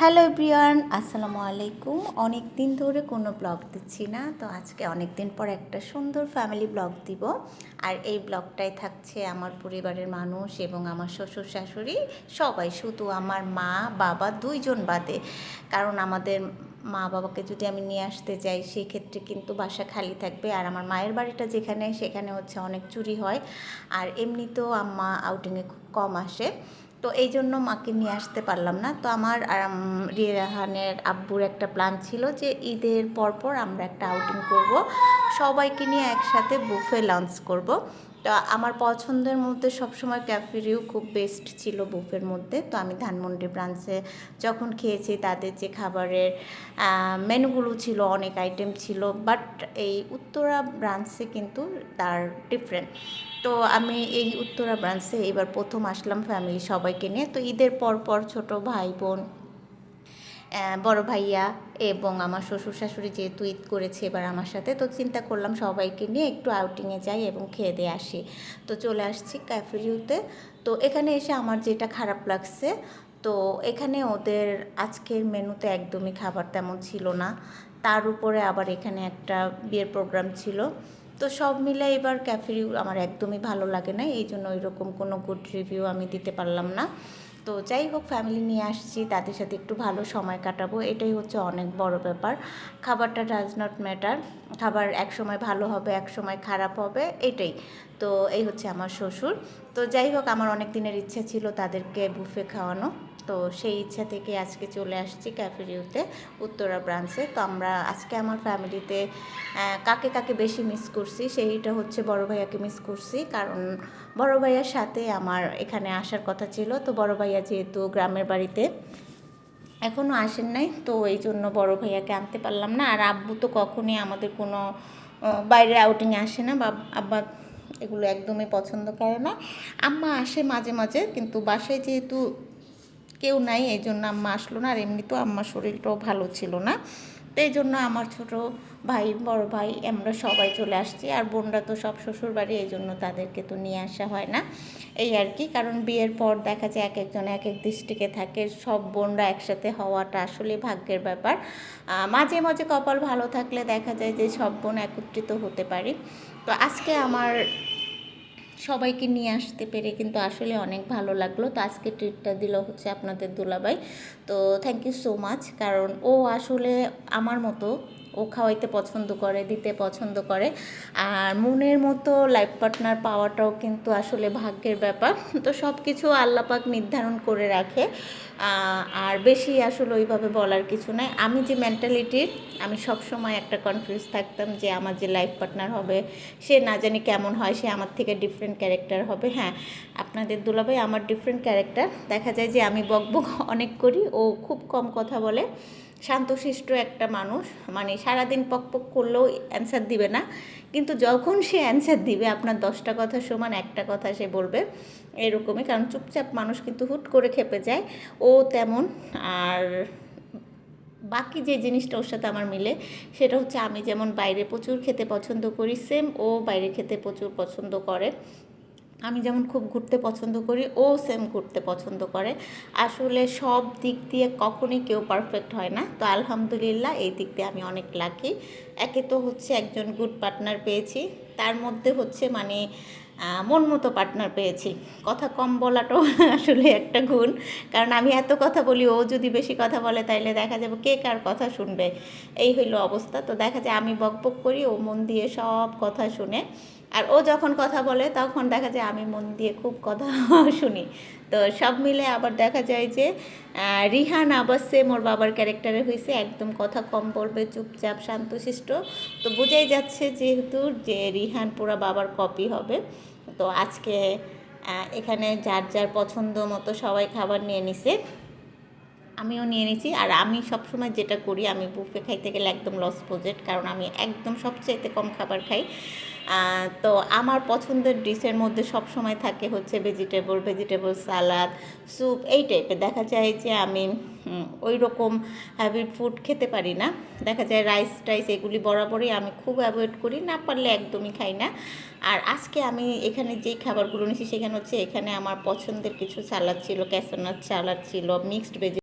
Hello Priyan আসসালামু আলাইকুম। অনেক দিন ধরে কোনো ব্লগ দিচ্ছি না, তো আজকে অনেক দিন পর একটা সুন্দর ফ্যামিলি ব্লগ দিব। আর এই ব্লগটাই থাকছে আমার পরিবারের মানুষ এবং আমার শ্বশুর শাশুড়ি, সবাই শুধু আমার মা, বাবা দুইজন বাদে। কারণ আমাদের মা বাবাকে যদি আমি নিয়ে আসতে যাই, সেই ক্ষেত্রে কিন্তু বাসা খালি থাকবে। আর আমার মায়ের বাড়িটা যেখানে, সেখানে হচ্ছে অনেক চুরি হয়। আর এমনিতেও আম্মা আউটিংয়ে খুব কম আসে। তো এই জন্য মাকে নিয়ে আসতে পারলাম না। তো আমার রিহানের আব্বুর একটা প্ল্যান ছিল যে ঈদের পরপর আমরা একটা আউটিং করব। সবাইকে নিয়ে একসাথে বুফে লাঞ্চ করব। তো আমার পছন্দের মধ্যে সবসময় ক্যাফেরিও খুব বেস্ট ছিল বুফের মধ্যে। তো আমি ধানমন্ডি ব্রাঞ্চে যখন খেয়েছি, তাদের যে খাবারের মেনুগুলো ছিল, অনেক আইটেম ছিল বাট এই উত্তরা ব্রাঞ্চে কিন্তু তার ডিফারেন্ট তো আমি এই উত্তরা ব্রাঞ্চে এবার প্রথম আসলাম ফ্যামিলি সবাইকে নিয়ে। তো ঈদের পর পর ছোট ভাই বোন বড় ভাইয়া এবং আমার শ্বশুর শাশুড়ি যেহেতু ঈদ করেছে এবার আমার সাথে, তো চিন্তা করলাম সবাইকে নিয়ে একটু আউটিংয়ে যাই এবং খেয়ে দিয়ে আসি। তো চলে আসছি ক্যাফেরিউতে তো এখানে এসে আমার যেটা খারাপ লাগছে, তো এখানে ওদের আজকের মেনুতে একদমই খাবার তেমন ছিল না। তার উপরে আবার এখানে একটা বিয়ের প্রোগ্রাম ছিল। তো সব মিলে এবার ক্যাফেরিউ আমার একদমই ভালো লাগে না এই জন্য ওইরকম কোনো গুড রিভিউ আমি দিতে পারলাম না। তো যাই হোক ফ্যামিলি নিয়ে আসছি, তাদের সাথে একটু ভালো সময় কাটাবো, এটাই হচ্ছে অনেক বড় ব্যাপার। খাবারটা ডাজ নট ম্যাটার খাবার এক সময় ভালো হবে, এক সময় খারাপ হবে, এটাই। তো এই হচ্ছে আমার শ্বশুর। তো যাই হোক, আমার অনেক দিনের ইচ্ছে ছিল তাদেরকে বুফে খাওয়ানো। তো সেই ইচ্ছা থেকে আজকে চলে আসছি ক্যাফেরিউতে উত্তরা ব্রাঞ্চে তো আমরা আজকে আমার ফ্যামিলিতে কাকে কাকে বেশি মিস করছি, সেইটা হচ্ছে বড় ভাইয়াকে মিস করছি। কারণ বড় ভাইয়ার সাথে আমার এখানে আসার কথা ছিল। তো বড় ভাইয়া যেহেতু গ্রামের বাড়িতে এখনও আসেন নাই। তো এই জন্য বড় ভাইয়াকে আনতে পারলাম না। আর আব্বু তো কখনই আমাদের কোনো বাইরে আউটিংয়ে আসে না। বা আব্বা এগুলো একদমই পছন্দ করে না। আম্মা আসে মাঝে মাঝে, কিন্তু বাসায় যেহেতু কেউ নাই, এই জন্য আম্মা আসলো না। আর এমনিতেও আম্মার শরীরটাও ভালো ছিল না। তো এই জন্য আমার ছোট ভাই, বড় ভাই, আমরা সবাই চলে আসছি। আর বোনরা তো সব শ্বশুর বাড়ি এই জন্য তাদেরকে তো নিয়ে আসা হয় না। এই আর কি, কারণ বিয়ের পর দেখা যায় এক একজন এক এক দৃষ্টিকে থাকে। সব বোনরা একসাথে হওয়াটা আসলে ভাগ্যের ব্যাপার। মাঝে মাঝে কপাল ভালো থাকলে দেখা যায় যে সব বোন একত্রিত হতে পারি। তো আজকে আমার সবাইকে নিয়ে আসতে পেরে কিন্তু আসলে অনেক ভালো লাগল। তো আজকে ট্রিটটা দিল হচ্ছে আপনাদের দুলাবাই তো থ্যাংক ইউ সো মাচ কারণ ও আসলে আমার মতো ও খাওয়াইতে পছন্দ করে, দিতে পছন্দ করে। আর মনের মতো লাইফ পার্টনার পাওয়াটাও কিন্তু আসলে ভাগ্যের ব্যাপার। তো সব কিছু আল্লাপাক নির্ধারণ করে রাখে। আর বেশি আসলে ওইভাবে বলার কিছু নাই। আমি যে মেন্টালিটির আমি সব সময় একটা কনফিউজ থাকতাম যে আমার যে লাইফ পার্টনার হবে, সে না জানি কেমন হয়, সে আমার থেকে ডিফারেন্ট ক্যারেক্টার হবে। হ্যাঁ আপনাদের দুলাভাই আমার ডিফারেন্ট ক্যারেক্টার দেখা যায় যে আমি বকবক অনেক করি, ও খুব কম কথা বলে। শান্তশিষ্ট একটা মানুষ মানে সারাদিন পক পক করলেও অ্যান্সার দিবে না। কিন্তু যখন সে অ্যান্সার দিবে, আপনার দশটা কথা সমান একটা কথা সে বলবে, এরকমই। কারণ চুপচাপ মানুষ কিন্তু হুট করে খেপে যায়। ও তেমন, আর বাকি যে জিনিসটা ওর সাথে আমার মিলে, সেটা হচ্ছে আমি যেমন বাইরে প্রচুর খেতে পছন্দ করি সেম ও বাইরে খেতে প্রচুর পছন্দ করে। আমি যেমন খুব ঘুরতে পছন্দ করি, ও সেম ঘুরতে পছন্দ করে। আসলে সব দিক দিয়ে কখনই কেউ পারফেক্ট হয় না। তো আলহামদুলিল্লাহ এই দিক দিয়ে আমি অনেক লাকি একে তো হচ্ছে একজন গুড পার্টনার পেয়েছি। তার মধ্যে হচ্ছে মানে মন মতো পার্টনার পেয়েছি। কথা কম বলাটাও আসলে একটা গুণ। কারণ আমি এত কথা বলি, ও যদি বেশি কথা বলে তাইলে দেখা যাবে কে কার কথা শুনবে। এই হইল অবস্থা। তো দেখা যায় আমি বকবক করি, ও মন দিয়ে সব কথা শুনে। আর ও যখন কথা বলে তখন দেখা যায় আমি মন দিয়ে খুব কথা শুনি। তো সব মিলে আবার দেখা যায় যে রিহান আবার সেম ওর বাবার ক্যারেক্টারে হয়েছে একদম কথা কম বলবে, চুপচাপ, শান্তশিষ্ট। তো বোঝাই যাচ্ছে যেহেতু যে রিহান পুরা বাবার কপি হবে। তো আজকে এখানে যার যার পছন্দ মতো সবাই খাবার নিয়ে নিছে। আমিও নিয়ে নিয়েছি আর আমি সবসময় যেটা করি, আমি বুফে খাইতে গেলে একদম লস প্রজেক্ট কারণ আমি একদম সবচাইতে কম খাবার খাই। তো আমার পছন্দের ডিশের মধ্যে সব সময় থাকে হচ্ছে ভেজিটেবল ভেজিটেবল সালাদ স্যুপ এই টাইপের দেখা যায় যে আমি ওই রকম হ্যাভি ফুড খেতে পারি না। দেখা যায় রাইস টাইস এগুলি বরাবরই আমি খুব অ্যাভয়েড করি, না পারলে একদমই খাই না। আর আজকে আমি এখানে যেই খাবারগুলো নিয়েছি, সেখানে হচ্ছে এখানে আমার পছন্দের কিছু সালাদ ছিল ক্যাসোনাট সালাদ ছিল মিক্সড ভেজি